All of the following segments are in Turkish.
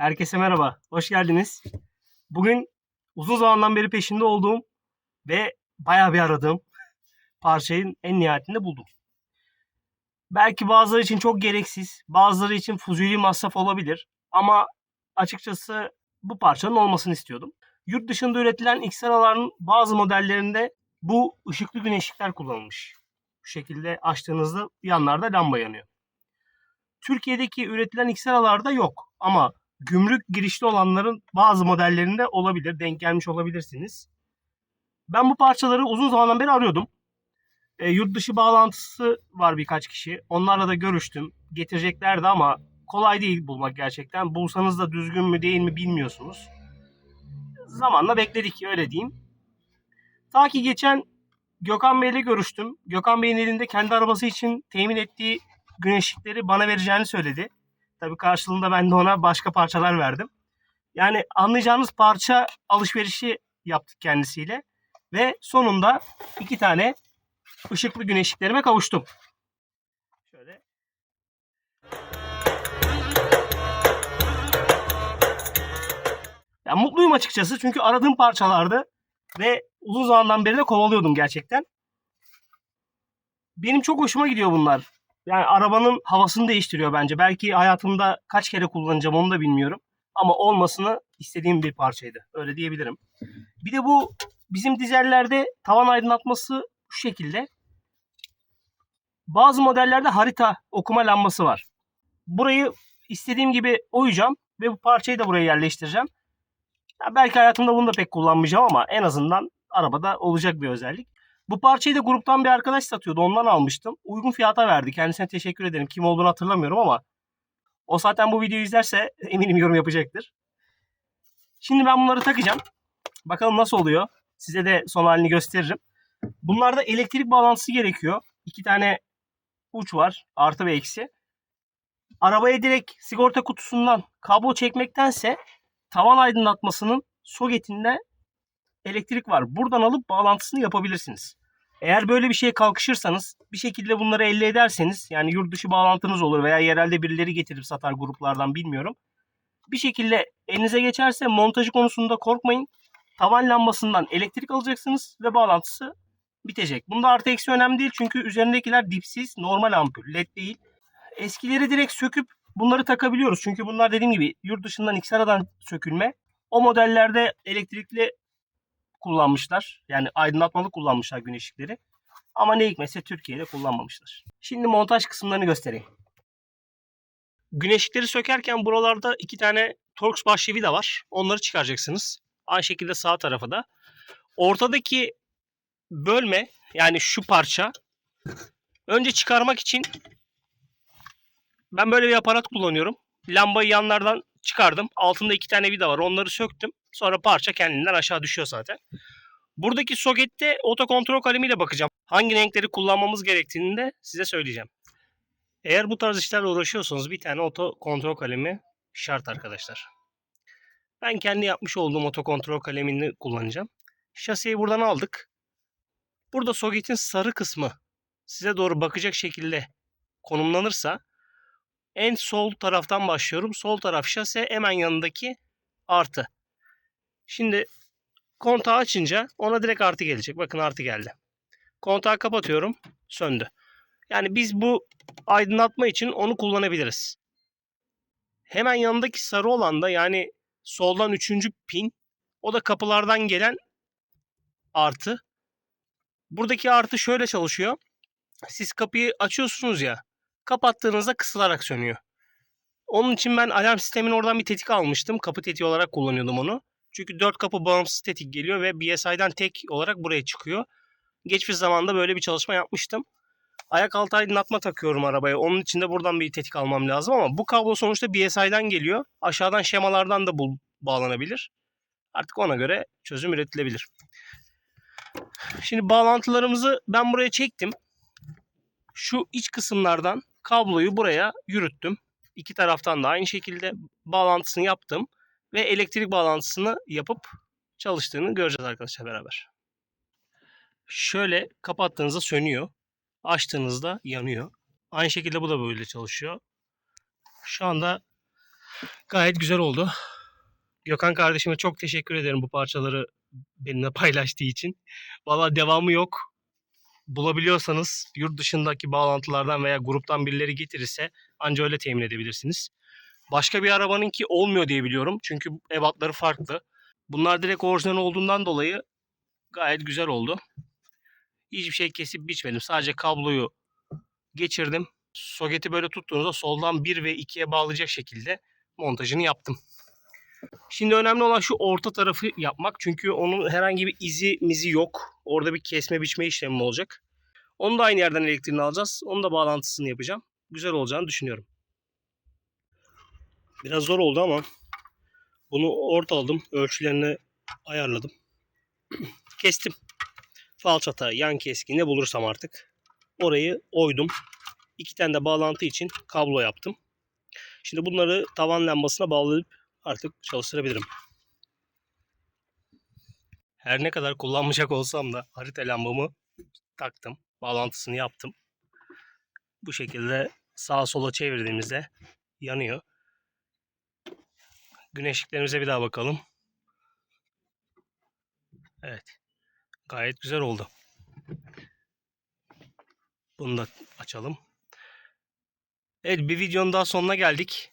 Herkese merhaba, hoş geldiniz. Bugün uzun zamandan beri peşinde olduğum ve bayağı bir aradığım parçayı en nihayetinde buldum. Belki bazıları için çok gereksiz, bazıları için fuzuli masraf olabilir ama açıkçası bu parçanın olmasını istiyordum. Yurt dışında üretilen XLR'ların bazı modellerinde bu ışıklı güneşlikler kullanılmış. Bu şekilde açtığınızda yanlarda lamba yanıyor. Türkiye'deki üretilen XLR'larda yok ama gümrük girişli olanların bazı modellerinde olabilir. Denk gelmiş olabilirsiniz. Ben bu parçaları uzun zamandan beri arıyordum. E, yurt dışı bağlantısı var birkaç kişi. Onlarla da görüştüm. Getireceklerdi ama kolay değil bulmak gerçekten. Bulsanız da düzgün mü değil mi bilmiyorsunuz. Zamanla bekledik öyle diyeyim. Ta ki geçen Gökhan Bey'le görüştüm. Gökhan Bey'in elinde kendi arabası için temin ettiği güneşlikleri bana vereceğini söyledi. Tabii karşılığında ben de ona başka parçalar verdim. Yani anlayacağınız parça alışverişi yaptık kendisiyle. Ve sonunda iki tane ışıklı güneşliklerime kavuştum. Şöyle. Ya mutluyum açıkçası çünkü aradığım parçalardı ve uzun zamandan beri de kovalıyordum gerçekten. Benim çok hoşuma gidiyor bunlar. Yani arabanın havasını değiştiriyor bence. Belki hayatımda kaç kere kullanacağım onu da bilmiyorum. Ama olmasını istediğim bir parçaydı. Öyle diyebilirim. Bir de bu bizim dizellerde tavan aydınlatması şu şekilde. Bazı modellerde harita okuma lambası var. Burayı istediğim gibi oyacağım ve bu parçayı da buraya yerleştireceğim. Ya belki hayatımda bunu da pek kullanmayacağım ama en azından arabada olacak bir özellik. Bu parçayı da gruptan bir arkadaş satıyordu. Ondan almıştım. Uygun fiyata verdi. Kendisine teşekkür ederim. Kim olduğunu hatırlamıyorum ama o zaten bu videoyu izlerse eminim yorum yapacaktır. Şimdi ben bunları takacağım. Bakalım nasıl oluyor. Size de son halini gösteririm. Bunlarda elektrik bağlantısı gerekiyor. İki tane uç var. Artı ve eksi. Arabaya direkt sigorta kutusundan kablo çekmektense tavan aydınlatmasının soketinde elektrik var. Buradan alıp bağlantısını yapabilirsiniz. Eğer böyle bir şeye kalkışırsanız bir şekilde bunları elde ederseniz yani yurt dışı bağlantınız olur veya yerelde birileri getirip satar gruplardan bilmiyorum. Bir şekilde elinize geçerse montajı konusunda korkmayın. Tavan lambasından elektrik alacaksınız ve bağlantısı bitecek. Bunda artı eksi önemli değil çünkü üzerindekiler dipsiz normal ampul led değil. Eskileri direkt söküp bunları takabiliyoruz. Çünkü bunlar dediğim gibi yurt dışından XR'dan sökülme. O modellerde elektrikli kullanmışlar. Yani aydınlatmalı kullanmışlar güneş ışıkları. Ama ne hikmetse Türkiye'de kullanmamışlar. Şimdi montaj kısımlarını göstereyim. Güneşlikleri sökerken buralarda iki tane Torx başlı vida var. Onları çıkaracaksınız. Aynı şekilde sağ tarafı da. Ortadaki bölme yani şu parça önce çıkarmak için ben böyle bir aparat kullanıyorum. Lambayı yanlardan çıkardım. Altında iki tane vida var. Onları söktüm. Sonra parça kendinden aşağı düşüyor zaten. Buradaki sokette otokontrol kalemiyle bakacağım. Hangi renkleri kullanmamız gerektiğini de size söyleyeceğim. Eğer bu tarz işlerle uğraşıyorsanız bir tane oto kontrol kalemi şart arkadaşlar. Ben kendi yapmış olduğum oto kontrol kalemini kullanacağım. Şasiyi buradan aldık. Burada soketin sarı kısmı size doğru bakacak şekilde konumlanırsa en sol taraftan başlıyorum. Sol taraf şase hemen yanındaki artı. Şimdi kontağı açınca ona direkt artı gelecek. Bakın artı geldi. Kontağı kapatıyorum. Söndü. Yani biz bu aydınlatma için onu kullanabiliriz. Hemen yanındaki sarı olan da yani soldan üçüncü pin. O da kapılardan gelen artı. Buradaki artı şöyle çalışıyor. Siz kapıyı açıyorsunuz ya. Kapattığınızda kısılarak sönüyor. Onun için ben alarm sistemin oradan bir tetik almıştım. Kapı tetiği olarak kullanıyordum onu. Çünkü 4 kapı bağımsız tetik geliyor ve BSI'den tek olarak buraya çıkıyor. Geçmiş zamanda böyle bir çalışma yapmıştım. Ayak altı aydınlatma takıyorum arabaya. Onun için de buradan bir tetik almam lazım ama bu kablo sonuçta BSI'den geliyor. Aşağıdan şemalardan da bu bağlanabilir. Artık ona göre çözüm üretilebilir. Şimdi bağlantılarımızı ben buraya çektim. Şu iç kısımlardan kabloyu buraya yürüttüm. İki taraftan da aynı şekilde bağlantısını yaptım ve elektrik bağlantısını yapıp çalıştığını göreceğiz arkadaşlar beraber. Şöyle kapattığınızda sönüyor. Açtığınızda yanıyor. Aynı şekilde bu da böyle çalışıyor. Şu anda Gayet güzel oldu. Gökhan kardeşime çok teşekkür ederim bu parçaları benimle paylaştığı için. Valla devamı yok. Bulabiliyorsanız yurt dışındaki bağlantılardan veya gruptan birileri getirirse anca öyle temin edebilirsiniz. Başka bir arabanınki olmuyor diye biliyorum. Çünkü ebatları farklı. Bunlar direkt orijinal olduğundan dolayı gayet güzel oldu. Hiçbir şey kesip biçmedim. Sadece kabloyu geçirdim. Soketi böyle tuttuğunuzda soldan 1 ve 2'ye bağlayacak şekilde montajını yaptım. Şimdi önemli olan şu orta tarafı yapmak. Çünkü onun herhangi bir izi mizi yok. Orada bir kesme biçme işlemi olacak. Onu da aynı yerden elektriğini alacağız. Onun da bağlantısını yapacağım. Güzel olacağını düşünüyorum. Biraz zor oldu ama bunu ortaladım. Ölçülerini ayarladım. Kestim. Falçata, yan keski ne bulursam artık. Orayı oydum. İki tane de bağlantı için kablo yaptım. Şimdi bunları tavan lambasına bağlayıp artık çalıştırabilirim. Her ne kadar kullanmayacak olsam da harita lambamı taktım. Bağlantısını yaptım. Bu şekilde sağa sola çevirdiğimizde yanıyor. Güneşliklerimize bir daha bakalım. Evet. Gayet güzel oldu. Bunu da açalım. Evet bir videonun daha sonuna geldik.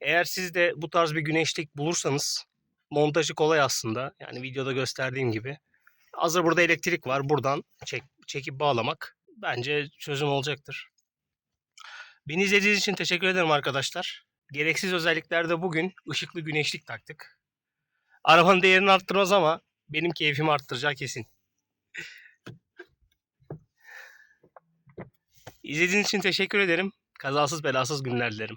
Eğer siz de bu tarz bir güneşlik bulursanız montajı kolay aslında. Yani videoda gösterdiğim gibi. Hazır burada elektrik var. Buradan çek, çekip bağlamak bence çözüm olacaktır. Beni izlediğiniz için teşekkür ederim arkadaşlar. Gereksiz özelliklerde bugün ışıklı güneşlik taktık. Arabanın değerini arttırmaz ama benim keyfimi arttıracağı kesin. İzlediğiniz için teşekkür ederim. Kazasız belasız günler dilerim.